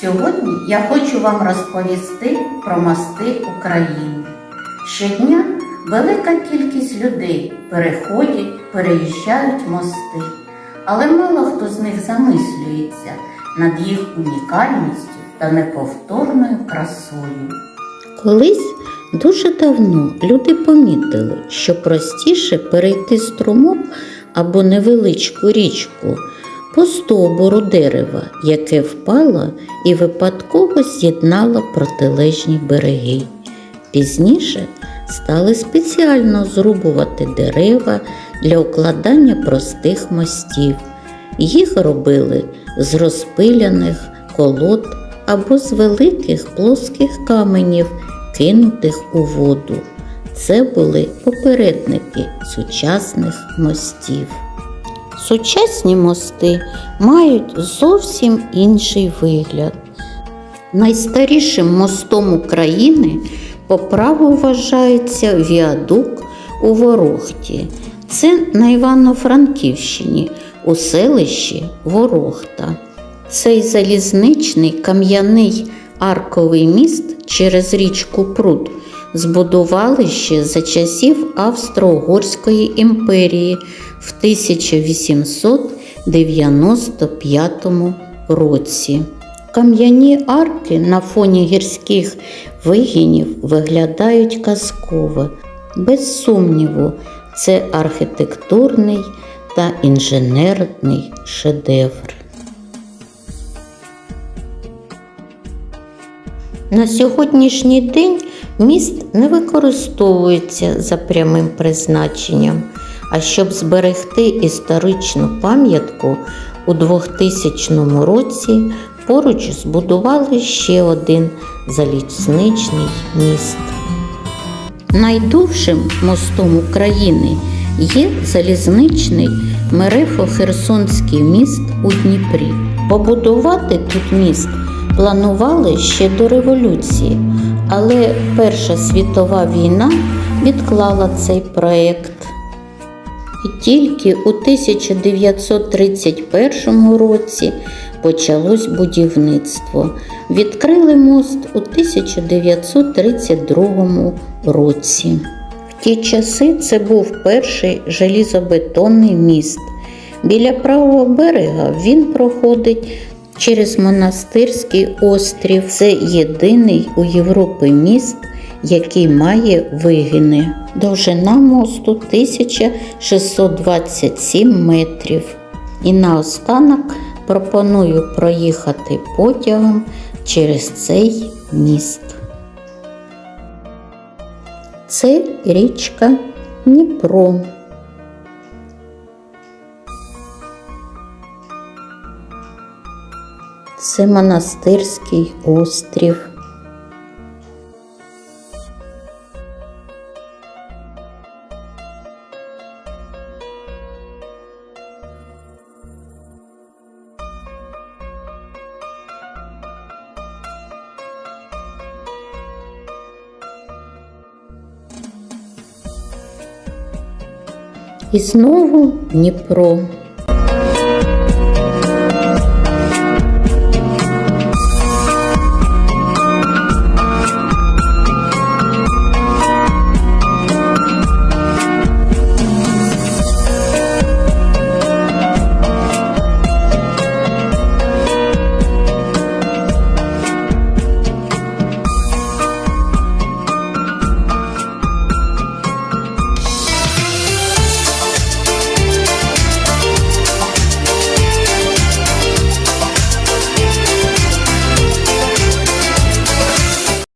Сьогодні я хочу вам розповісти про мости України. Щодня велика кількість людей переходять, переїжджають мости, але мало хто з них замислюється над їх унікальністю та неповторною красою. Колись дуже давно люди помітили, що простіше перейти струмок або невеличку річку по стовбуру дерева, яке впало і випадково з'єднало протилежні береги. Пізніше стали спеціально зрубувати дерева для укладання простих мостів. Їх робили з розпиляних колод або з великих плоских каменів, кинутих у воду. Це були попередники сучасних мостів. Сучасні мости мають зовсім інший вигляд. Найстарішим мостом України по праву вважається віадук у Ворохті. Це на Івано-Франківщині у селищі Ворохта. Цей залізничний кам'яний арковий міст через річку Прут збудували ще за часів Австро-Угорської імперії в 1895 році. Кам'яні арки на фоні гірських вигінів виглядають казково. Без сумніву, це архітектурний та інженерний шедевр. На сьогоднішній день міст не використовується за прямим призначенням, а щоб зберегти історичну пам'ятку у 2000 році поруч збудували ще один залізничний міст. Найдовшим мостом України є залізничний Мерефо-Херсонський міст у Дніпрі. Побудувати тут міст планували ще до революції, але Перша світова війна відклала цей проєкт. І тільки у 1931 році почалось будівництво. Відкрили мост у 1932 році. В ті часи це був перший желізобетонний міст. Біля правого берега він проходить через монастирський острів. Це єдиний у Європі міст, який має вигини. Довжина мосту 1627 метрів. І наостанок пропоную проїхати потягом через цей міст. Це річка Дніпро. Це монастирський острів. І знову Дніпро.